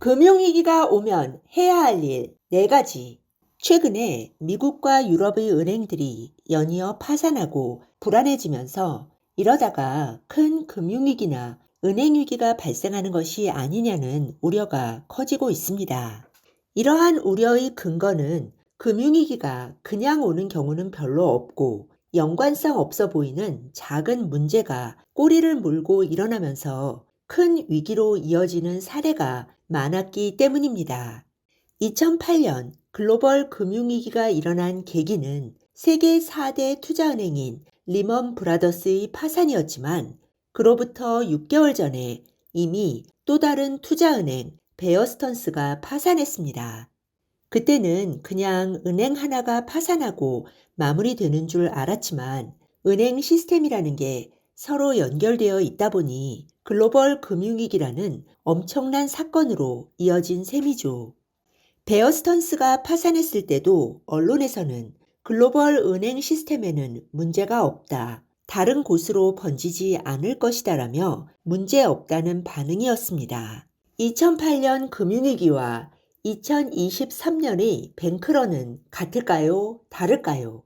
금융위기가 오면 해야 할일네 가지. 최근에 미국과 유럽의 은행들이 연이어 파산하고 불안해지면서 이러다가 큰 금융위기나 은행위기가 발생하는 것이 아니냐는 우려가 커지고 있습니다. 이러한 우려의 근거는 금융위기가 그냥 오는 경우는 별로 없고 연관성 없어 보이는 작은 문제가 꼬리를 물고 일어나면서 큰 위기로 이어지는 사례가 많았기 때문입니다. 2008년 글로벌 금융위기가 일어난 계기는 세계 4대 투자은행인 리먼 브라더스의 파산이었지만 그로부터 6개월 전에 이미 또 다른 투자은행 베어스턴스가 파산했습니다. 그때는 그냥 은행 하나가 파산하고 마무리되는 줄 알았지만 은행 시스템이라는 게 서로 연결되어 있다 보니 글로벌 금융위기라는 엄청난 사건으로 이어진 셈이죠. 베어스턴스가 파산했을 때도 언론에서는 글로벌 은행 시스템에는 문제가 없다. 다른 곳으로 번지지 않을 것이다라며 문제 없다는 반응이었습니다. 2008년 금융위기와 2023년의 뱅크런은 같을까요? 다를까요?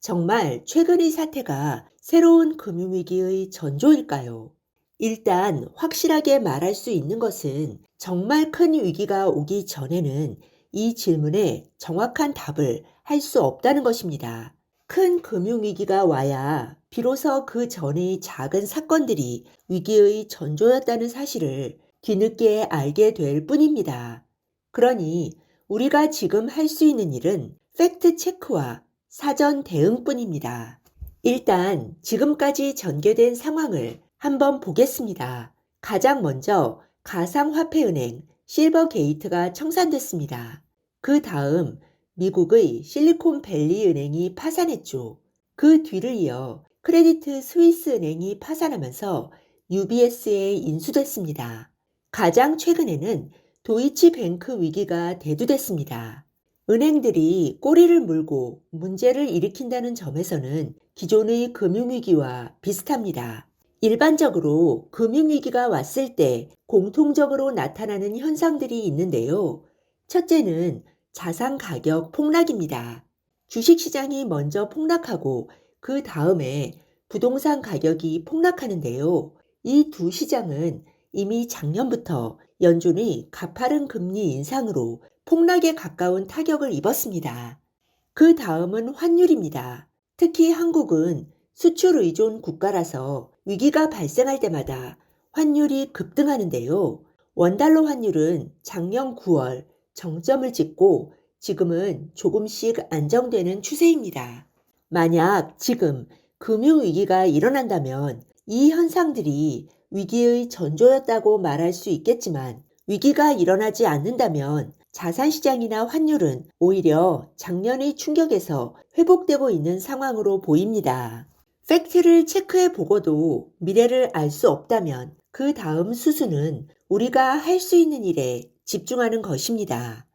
정말 최근의 사태가 새로운 금융위기의 전조일까요? 일단 확실하게 말할 수 있는 것은 정말 큰 위기가 오기 전에는 이 질문에 정확한 답을 할 수 없다는 것입니다. 큰 금융위기가 와야 비로소 그 전의 작은 사건들이 위기의 전조였다는 사실을 뒤늦게 알게 될 뿐입니다. 그러니 우리가 지금 할 수 있는 일은 팩트 체크와 사전 대응뿐입니다. 일단 지금까지 전개된 상황을 한번 보겠습니다. 가장 먼저 가상화폐은행 실버게이트가 청산됐습니다. 그 다음 미국의 실리콘밸리 은행이 파산했죠. 그 뒤를 이어 크레디트 스위스 은행이 파산하면서 UBS에 인수됐습니다. 가장 최근에는 도이치뱅크 위기가 대두됐습니다. 은행들이 꼬리를 물고 문제를 일으킨다는 점에서는 기존의 금융위기와 비슷합니다. 일반적으로 금융위기가 왔을 때 공통적으로 나타나는 현상들이 있는데요. 첫째는 자산 가격 폭락입니다. 주식시장이 먼저 폭락하고 그 다음에 부동산 가격이 폭락하는데요. 이 두 시장은 이미 작년부터 연준의 가파른 금리 인상으로 폭락에 가까운 타격을 입었습니다. 그 다음은 환율입니다. 특히 한국은 수출 의존 국가라서 위기가 발생할 때마다 환율이 급등하는데요. 원달러 환율은 작년 9월 정점을 찍고 지금은 조금씩 안정되는 추세입니다. 만약 지금 금융위기가 일어난다면 이 현상들이 위기의 전조였다고 말할 수 있겠지만 위기가 일어나지 않는다면 자산시장이나 환율은 오히려 작년의 충격에서 회복되고 있는 상황으로 보입니다. 팩트를 체크해 보고도 미래를 알 수 없다면 그 다음 수순은 우리가 할 수 있는 일에 집중하는 것입니다.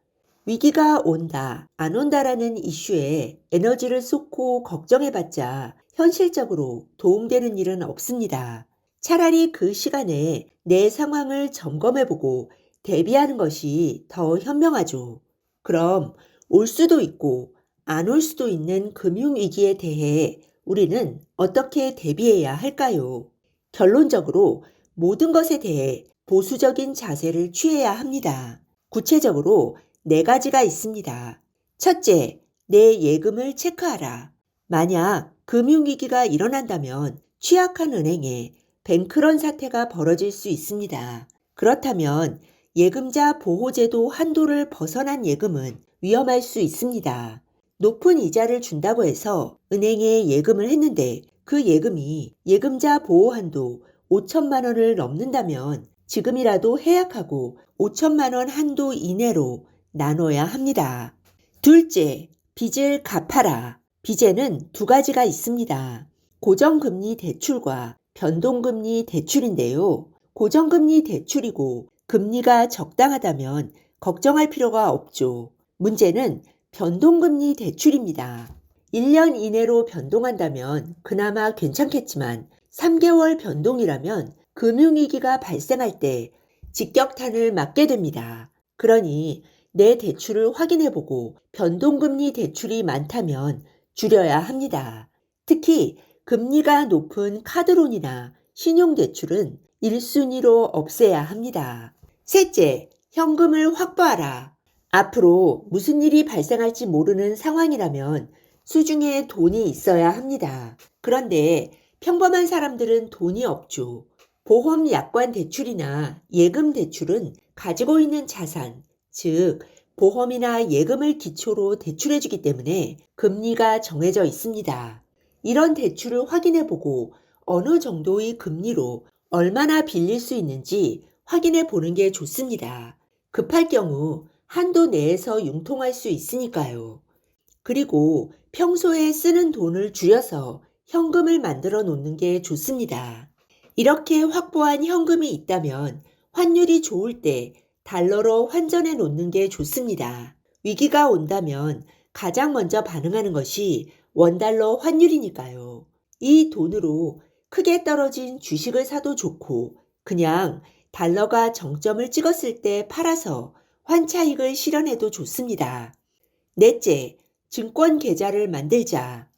위기가 온다, 안 온다라는 이슈에 에너지를 쏟고 걱정해봤자 현실적으로 도움되는 일은 없습니다. 차라리 그 시간에 내 상황을 점검해보고 대비하는 것이 더 현명하죠. 그럼 올 수도 있고 안 올 수도 있는 금융위기에 대해 우리는 어떻게 대비해야 할까요? 결론적으로 모든 것에 대해 보수적인 자세를 취해야 합니다. 구체적으로 네 가지가 있습니다. 첫째, 내 예금을 체크하라. 만약 금융위기가 일어난다면 취약한 은행에 뱅크런 사태가 벌어질 수 있습니다. 그렇다면 예금자 보호제도 한도를 벗어난 예금은 위험할 수 있습니다. 높은 이자를 준다고 해서 은행에 예금을 했는데 그 예금이 예금자 보호 한도 5천만 원을 넘는다면 지금이라도 해약하고 5천만 원 한도 이내로 나눠야 합니다. 둘째, 빚을 갚아라. 빚에는 두 가지가 있습니다. 고정금리 대출과 변동금리 대출인데요. 고정금리 대출이고 금리가 적당하다면 걱정할 필요가 없죠. 문제는 변동금리 대출입니다. 1년 이내로 변동한다면 그나마 괜찮겠지만 3개월 변동이라면 금융위기가 발생할 때 직격탄을 맞게 됩니다. 그러니 내 대출을 확인해보고 변동금리 대출이 많다면 줄여야 합니다. 특히 금리가 높은 카드론이나 신용대출은 1순위로 없애야 합니다. 셋째, 현금을 확보하라. 앞으로 무슨 일이 발생할지 모르는 상황이라면 수중에 돈이 있어야 합니다. 그런데 평범한 사람들은 돈이 없죠. 보험 약관 대출이나 예금 대출은 가지고 있는 자산, 즉, 보험이나 예금을 기초로 대출해주기 때문에 금리가 정해져 있습니다. 이런 대출을 확인해보고 어느 정도의 금리로 얼마나 빌릴 수 있는지 확인해 보는 게 좋습니다. 급할 경우 한도 내에서 융통할 수 있으니까요. 그리고 평소에 쓰는 돈을 줄여서 현금을 만들어 놓는 게 좋습니다. 이렇게 확보한 현금이 있다면 환율이 좋을 때 달러로 환전해 놓는 게 좋습니다. 위기가 온다면 가장 먼저 반응하는 것이 원달러 환율이니까요. 이 돈으로 크게 떨어진 주식을 사도 좋고 그냥 달러가 정점을 찍었을 때 팔아서 환차익을 실현해도 좋습니다. 넷째, 증권 계좌를 만들자.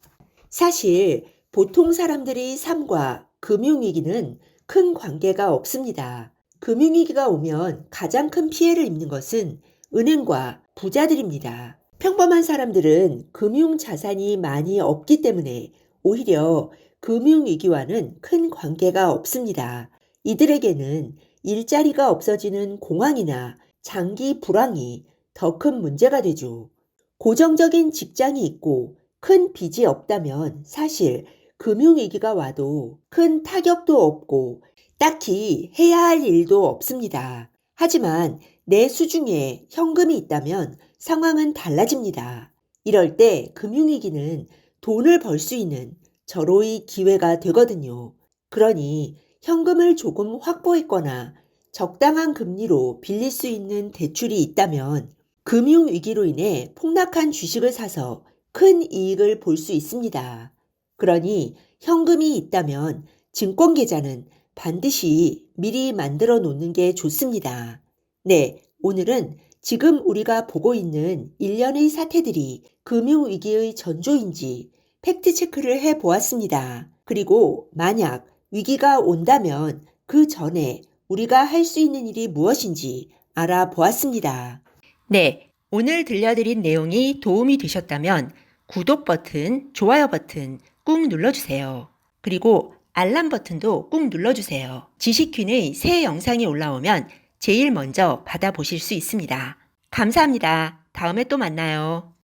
사실 보통 사람들의 삶과 금융위기는 큰 관계가 없습니다. 금융위기가 오면 가장 큰 피해를 입는 것은 은행과 부자들입니다. 평범한 사람들은 금융 자산이 많이 없기 때문에 오히려 금융위기와는 큰 관계가 없습니다. 이들에게는 일자리가 없어지는 공황이나 장기 불황이 더 큰 문제가 되죠. 고정적인 직장이 있고 큰 빚이 없다면 사실 금융위기가 와도 큰 타격도 없고 딱히 해야 할 일도 없습니다. 하지만 내 수중에 현금이 있다면 상황은 달라집니다. 이럴 때 금융위기는 돈을 벌 수 있는 절호의 기회가 되거든요. 그러니 현금을 조금 확보했거나 적당한 금리로 빌릴 수 있는 대출이 있다면 금융위기로 인해 폭락한 주식을 사서 큰 이익을 볼 수 있습니다. 그러니 현금이 있다면 증권계좌는 반드시 미리 만들어 놓는 게 좋습니다. 네, 오늘은 지금 우리가 보고 있는 일련의 사태들이 금융위기의 전조인지 팩트체크를 해 보았습니다. 그리고 만약 위기가 온다면 그 전에 우리가 할 수 있는 일이 무엇인지 알아보았습니다. 네, 오늘 들려드린 내용이 도움이 되셨다면 구독 버튼, 좋아요 버튼 꾹 눌러주세요. 그리고 알람 버튼도 꾹 눌러주세요. 지식균의 새 영상이 올라오면 제일 먼저 받아보실 수 있습니다. 감사합니다. 다음에 또 만나요.